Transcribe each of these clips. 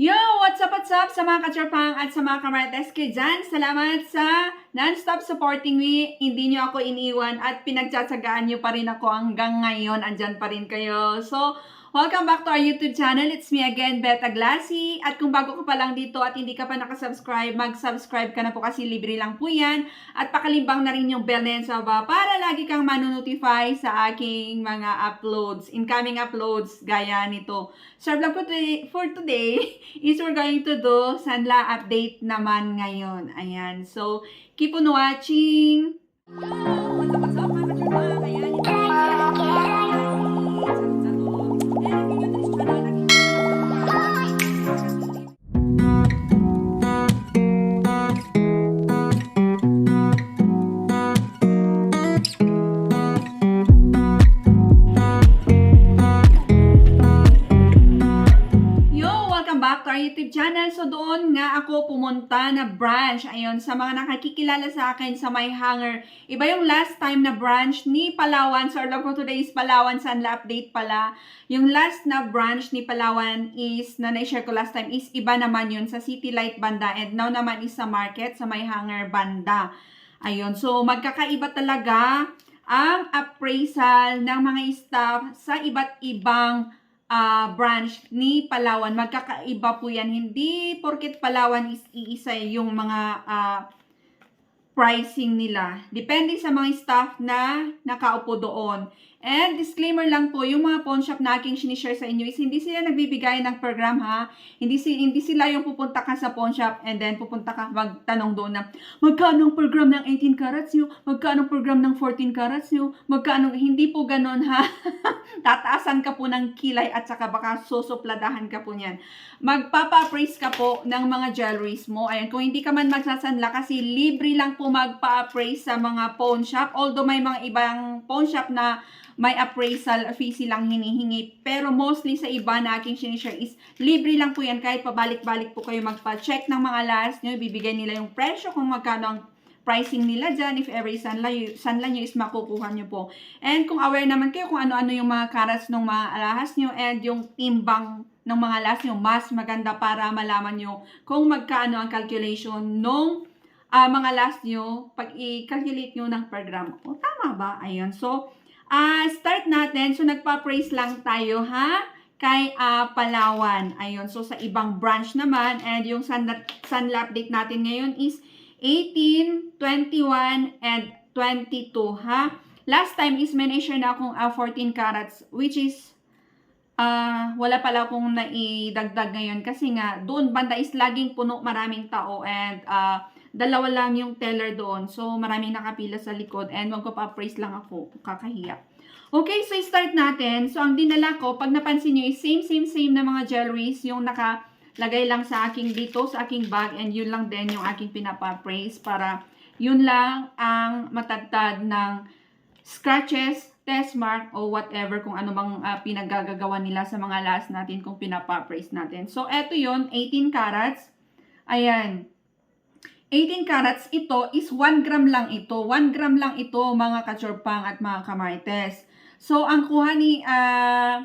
Yo! What's up, what's up sa mga kacharpang at sa mga kamarates ko dyan? Salamat sa non-stop supporting me. Hindi nyo ako iniwan at pinagtsatsagaan nyo pa rin ako hanggang ngayon. Andyan pa rin kayo. So, welcome back to our YouTube channel. It's me again, Beta Glassy. At kung bago ka pa lang dito at hindi ka pa nakasubscribe, mag-subscribe ka na po kasi libre lang po yan. At pakalimbang na rin yung bell na yan sa baba para lagi kang manonotify sa aking mga uploads, incoming uploads gaya nito. So, vlog ko today, for today is we're going to do Sanla update naman ngayon. Ayan. So, keep on watching. Hello! What's up, what's up? Ayan. ito branch. Ayun, sa mga nakakikilala sa akin sa My Hanger. Iba yung last time na branch ni Palawan. So, log for today is Palawan Sanla update pala. Yung last na branch ni Palawan is, na na-share ko last time, is iba naman yun sa City Light banda. And now naman is sa market, sa My Hanger banda. Ayun, so magkakaiba talaga ang appraisal ng mga staff sa iba't ibang ah, branch ni Palawan. Magkakaiba po yan. Hindi porket Palawan is iisa yung mga ah, pricing nila. Depende sa mga staff na nakaupo doon. And disclaimer lang po, yung mga pawn shop na aking sinishare sa inyo is hindi sila nagbibigay ng program ha. Hindi, si, hindi sila yung pupunta ka sa pawn shop and then pupunta ka magtanong doon na magkano ang program ng 18 carats nyo? Magkano ang program ng 14 carats nyo? Magkano? Hindi po ganon ha. Tataasan ka po ng kilay at saka baka susupladahan ka po niyan. Magpapa-appraise ka po ng mga jewelries mo. Ayan, kung hindi ka man magsasanla kasi libre lang po magpa-appraise sa mga pawn shop. Although may mga ibang pawn shop na may appraisal fee silang hinihingi. Pero mostly sa iba na aking sinishare is libre lang po yan. Kahit pabalik-balik po kayo magpa-check ng mga last nyo, bibigay nila yung presyo kung magkano ang pricing nila dyan. If ever sanla, sanla nyo is makukuha nyo po. And kung aware naman kayo kung ano-ano yung mga karats ng mga alahas nyo and yung timbang ng mga alahas nyo, mas maganda para malaman nyo kung magkano ang calculation nung ah, mga last nyo pag i-calculate nyo ng program. O, tama ba? Ayun. So, ah start natin. So, nagpa-praise lang tayo, ha? Kay ah, Palawan. Ayun. So, sa ibang branch naman. And yung sunla, sunla update natin ngayon is 18, 21, and 22, ha? Last time is may na-share na akong ah, 14 carats, which is ah wala pala akong naidagdag ngayon kasi nga doon banda is laging puno maraming tao and ah, dalawa lang yung teller doon. So, maraming nakapila sa likod and magpapa-praise lang ako. Kakahiya. Okay, so start natin. So, ang dinala ko, pag napansin nyo, is same, same, same na mga jewelries yung nakalagay lang sa aking dito, sa aking bag, and yun lang din yung aking pinapa-praise para yun lang ang matagtad ng scratches, test mark, o whatever kung ano bang ah, pinaggagawa nila sa mga last natin kung pinapa-praise natin. So, eto yun, 18 carats. Ayan. 18 carats ito is 1 gram lang ito. 1 gram lang ito mga kachorpang at mga kamarites. So, ang kuha ni ah,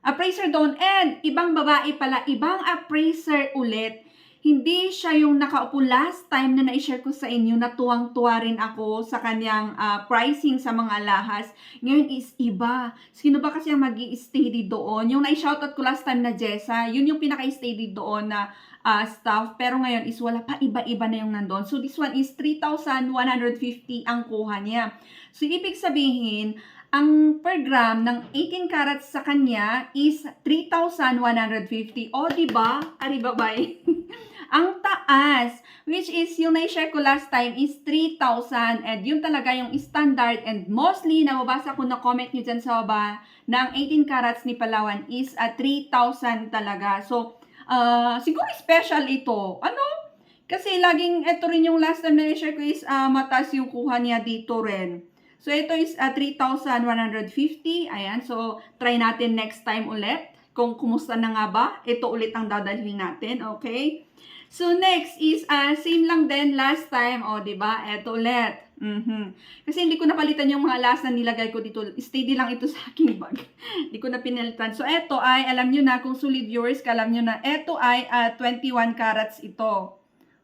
appraiser doon and ibang babae pala, ibang appraiser ulit. Hindi siya yung nakaupo last time na na-share ko sa inyo na tuwang-tuwa rin ako sa kanyang ah, pricing sa mga lahas. Ngayon is iba. Sino ba kasi ang mag steady doon? Yung na-shoutout ko last time na Jessa, yun yung pinaka-steady doon na ah, staff. Pero ngayon is wala pa iba-iba na yung nandun. So this one is 3,150 ang kuha niya. So ibig sabihin, ang per gram ng 18 carats sa kanya is 3,150. O, di ba? Ari babay. ang taas, which is yung na-share ko last time is 3,000 and yun talaga yung standard and mostly nababasa ko na comment nyo dyan sa baba ng 18 carats ni Palawan is at 3,000 talaga. So, ah, siguro special ito. Ano? Kasi laging, ito rin yung last time na na-share ko is ah, mataas yung kuha niya dito rin. So, ito is ah, 3,150. Ayan. So, try natin next time ulit. Kung kumusta na nga ba. Ito ulit ang dadalhin natin. Okay? So, next is, ah, same lang din last time. O, di ba? Ito ulit. Mhm. Kasi hindi ko napalitan yung mga last na nilagay ko dito. Steady lang ito sa aking bag. hindi ko na pinalitan. So, eto ay, alam nyo na, kung solid viewers alam nyo na, eto ay ah, 21 carats ito.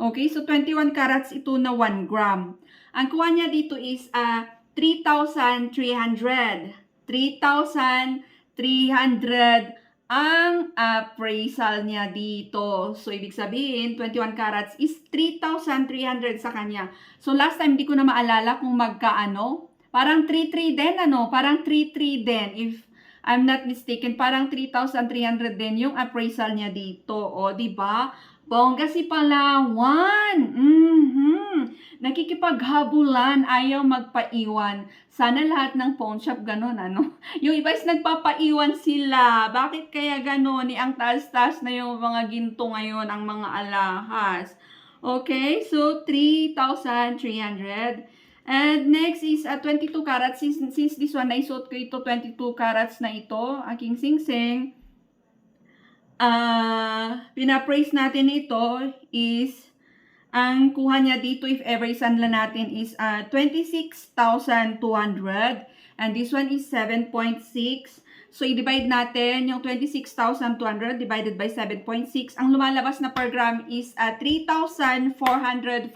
Okay, so 21 carats ito na 1 gram. Ang kuha niya dito is ah 3,300. 3,300 ang appraisal niya dito. So, ibig sabihin, 21 carats is 3,300 sa kanya. So, last time, di ko na maalala kung magkaano. Parang 3,300 din, ano? Parang 3,300 din. If I'm not mistaken, parang 3,300 din yung appraisal niya dito. O, di ba? Bongga si Palawan. Mhm. Nakikipaghabulan, ayaw magpaiwan. Sana lahat ng pawn shop ganun, ano? Yung iba is nagpapaiwan sila. Bakit kaya ganun? Ni ang taas-taas na yung mga ginto ngayon, ang mga alahas. Okay, so 3,300. And next is uh, 22 carats. Since, since this one, naisuot ko ito, 22 carats na ito, aking singsing. Ah, pinapraise natin ito is ang kuha niya dito if ever isanla natin is uh, 26,200 and this one is 7.6 so i-divide natin yung 26,200 divided by 7.6 ang lumalabas na per gram is uh, 3,447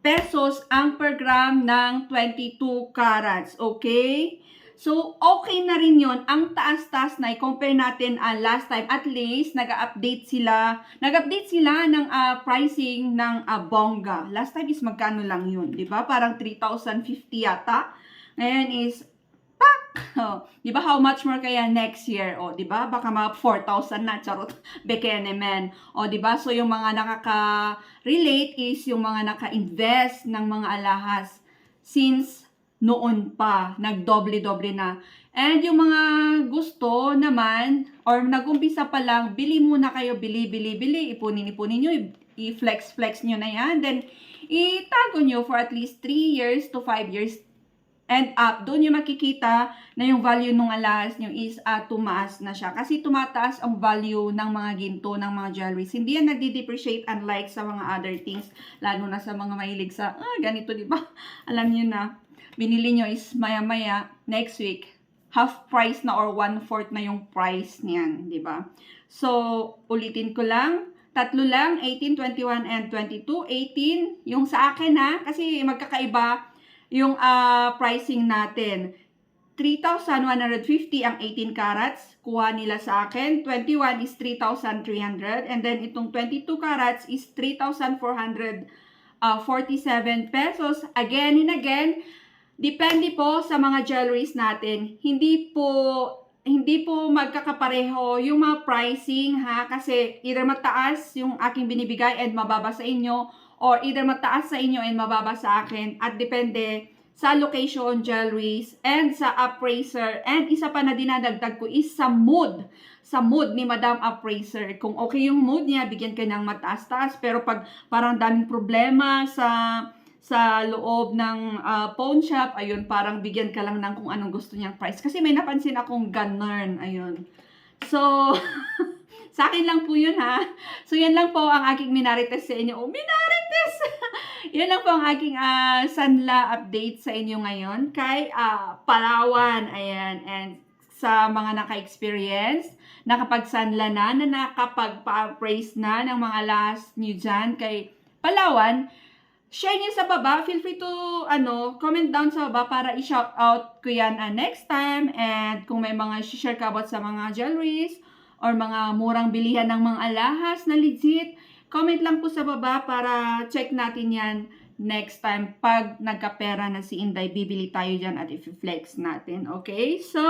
pesos ang per gram ng 22 carats. Okay So, okay na rin yon Ang taas-taas na i-compare natin uh, last time. At least, nag-update sila. Nag-update sila ng uh, pricing ng uh, bongga. Last time is magkano lang yun. di ba Parang 3,050 yata. Ngayon is, pak! Oh, di ba How much more kaya next year? O, di ba Baka mga 4,000 na. Charot. Bekene men. O, di ba So, yung mga nakaka-relate is yung mga naka-invest ng mga alahas. Since noon pa, nagdoble-doble na. And yung mga gusto naman, or nagumpisa pa lang, bili muna kayo, bili, bili, bili, ipunin-ipunin nyo, i-flex-flex nyo na yan. Then, itago nyo for at least 3 years to 5 years and up. Doon nyo makikita na yung value ng alas nyo is uh, tumaas na siya. Kasi tumataas ang value ng mga ginto, ng mga jewelries. Hindi yan nagdi-depreciate unlike sa mga other things. Lalo na sa mga mahilig sa, ah, ganito, di ba? Alam nyo na binili nyo is maya-maya, next week, half price na or one-fourth na yung price niyan, di ba? So, ulitin ko lang, tatlo lang, 18, 21, and 22. 18, yung sa akin ha, kasi magkakaiba yung uh, pricing natin. 3,150 ang 18 carats, kuha nila sa akin. 21 is 3,300. And then itong 22 carats is 3,447 pesos. Again and again, Depende po sa mga jewelries natin. Hindi po hindi po magkakapareho yung mga pricing ha kasi either mataas yung aking binibigay and mababa sa inyo or either mataas sa inyo and mababa sa akin at depende sa location, jewelries, and sa appraiser. And isa pa na dinadagdag ko is sa mood. Sa mood ni Madam Appraiser. Kung okay yung mood niya, bigyan ka ng mataas-taas. Pero pag parang daming problema sa sa loob ng uh, pawn shop, ayun, parang bigyan ka lang ng kung anong gusto niyang price. Kasi may napansin akong ganern, ayun. So, sa akin lang po yun ha. So, yan lang po ang aking minarites sa inyo. Oh, minarites! yan lang po ang aking uh, sanla update sa inyo ngayon kay uh, Palawan. Ayan, and sa mga naka-experience, nakapagsanla na, na nakapagpa-praise na ng mga last nyo dyan kay Palawan, share niyo sa baba. Feel free to, ano, comment down sa baba para i-shout out ko yan uh, next time. And kung may mga share ka about sa mga jewelries or mga murang bilihan ng mga alahas na legit, comment lang po sa baba para check natin yan next time pag nagkapera na si Inday, bibili tayo dyan at i-flex natin. Okay? So,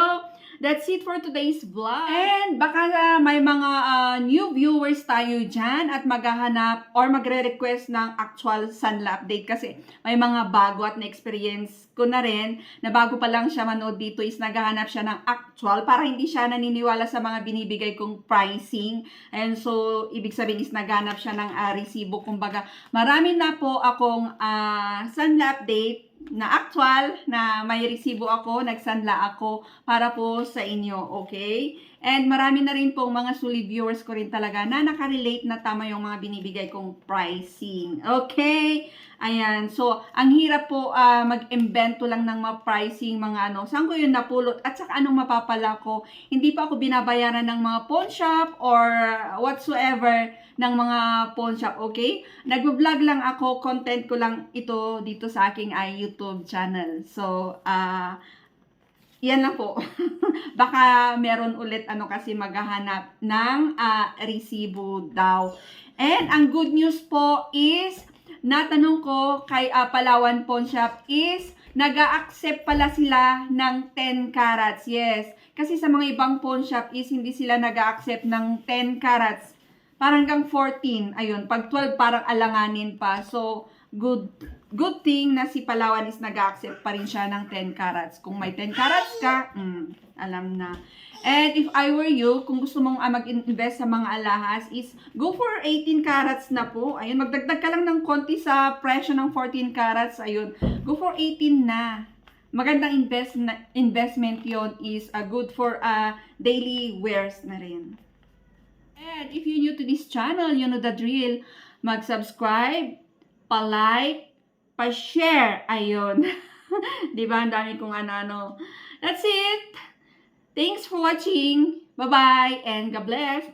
that's it for today's vlog. And baka uh, may mga uh, new viewers tayo dyan at maghahanap or magre-request ng actual Sanla update kasi may mga bago at na-experience ko na rin na bago pa lang siya manood dito is naghahanap siya ng actual para hindi siya naniniwala sa mga binibigay kong pricing. And so, ibig sabihin is naghanap siya ng uh, resibo. Kumbaga, marami na po akong uh, Sanla update na actual na may resibo ako, nagsanla ako para po sa inyo, okay? And marami na rin pong mga solid viewers ko rin talaga na nakarelate na tama yung mga binibigay kong pricing. Okay? Ayan. So, ang hirap po ah, mag-invento lang ng mga pricing, mga ano. Saan ko yun napulot? At saka anong mapapala ko? Hindi pa ako binabayaran ng mga pawn shop or whatsoever ng mga pawn shop. Okay? Nagbo-vlog lang ako. Content ko lang ito dito sa aking ay YouTube channel. So, ah... yan lang po. Baka meron ulit ano kasi maghahanap ng ah, resibo daw. And ang good news po is, natanong ko kay ah, Palawan Pawn Shop is, nag accept pala sila ng 10 carats. Yes. Kasi sa mga ibang pawn shop is hindi sila nag accept ng 10 carats. Parang hanggang 14. Ayun, pag 12 parang alanganin pa. So, good good thing na si Palawan is nag-accept pa rin siya ng 10 carats. Kung may 10 carats ka, mm, alam na. And if I were you, kung gusto mong ah, mag-invest sa mga alahas, is go for 18 carats na po. Ayun, magdagdag ka lang ng konti sa presyo ng 14 carats. Ayun, go for 18 na. Magandang invest na, investment yon is uh, good for uh, daily wears na rin. And if you're new to this channel, you know the drill. Mag-subscribe, pa-like, pa-share. Ayun. di ba? Ang dami kong ano-ano. That's it. Thanks for watching. Bye-bye and God bless.